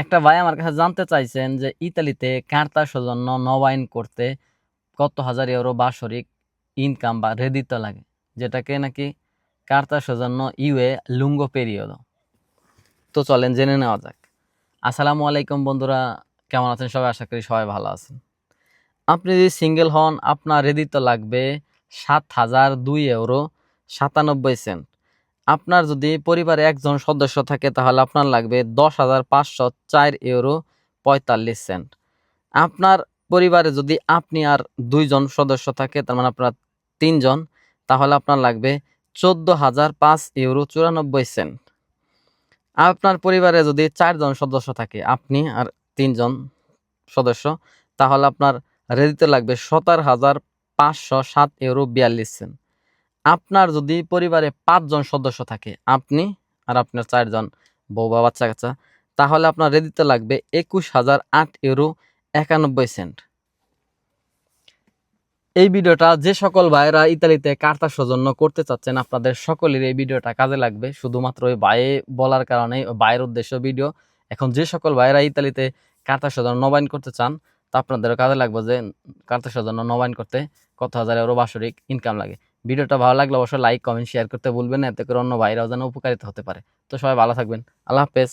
একটা ভাই আমার কাছে জানতে চাইছেন যে ইতালিতে কার্তা সৌজন্য নবায়ন করতে কত হাজার ইউরো বাৎসরিক ইনকাম বা রেদিত লাগে? যেটাকে নাকি কার্তা সৌজন্য ইউএ লুঙ্গো পেরিয়ড তো চলেন জেনে নেওয়া যাক। আসসালামু আলাইকুম বন্ধুরা, কেমন আছেন সবাই? আশা করি সবাই ভালো আছেন। আপনি যদি সিঙ্গেল হন, আপনার রেদিত লাগবে সাত হাজার দুই ইউরো সাতানব্বই সেন্ট আপনার যদি পরিবারে একজন সদস্য থাকে, তাহলে আপনার লাগবে দশ হাজার পাঁচশো চার ইউরো পঁয়তাল্লিশ সেন্ট। আপনার পরিবারে যদি আপনি আর দুইজন সদস্য থাকে, তার মানে আপনার তিনজন, তাহলে আপনার লাগবে চোদ্দ হাজার পাঁচ ইউরো চুরানব্বই সেন্ট। আপনার পরিবারে যদি চারজন সদস্য থাকে, আপনি আর তিনজন সদস্য, তাহলে আপনার রেডিতে লাগবে সতেরো হাজার পাঁচশো সাত ইউরো বিয়াল্লিশ সেন্ট। আপনার যদি পরিবারে পাঁচজন সদস্য থাকে, আপনি আর আপনার চারজন বউ বা বাচ্চা কাচ্চা, তাহলে আপনার রেডিতে লাগবে একুশ হাজার আট ইউরো একানব্বই সেন্ট। এই ভিডিওটা যে সকল ভাইয়েরা ইতালিতে কার্তা সৌজন্য করতে চাচ্ছেন, আপনাদের সকলের এই ভিডিওটা কাজে লাগবে। শুধুমাত্র ওই ভাইয়ে বলার কারণে ভাইয়ের উদ্দেশ্য ভিডিও। এখন যে সকল ভাইয়েরা ইতালিতে কার্তা সৌজন্য নবায়ন করতে চান, তা আপনাদেরও কাজে লাগবে যে কার্তা সৌজন্য নবায়ন করতে কত হাজার এরও বাৎসরিক ইনকাম লাগে। ভিডিওটা ভালো লাগলে অবশ্যই লাইক কমেন্ট শেয়ার করতে ভুলবেন না। এতে করে অন্য ভাইরাও যেন উপকারিত হতে পারে। তো সবাই ভালো থাকবেন। আল্লাহ হাফেজ।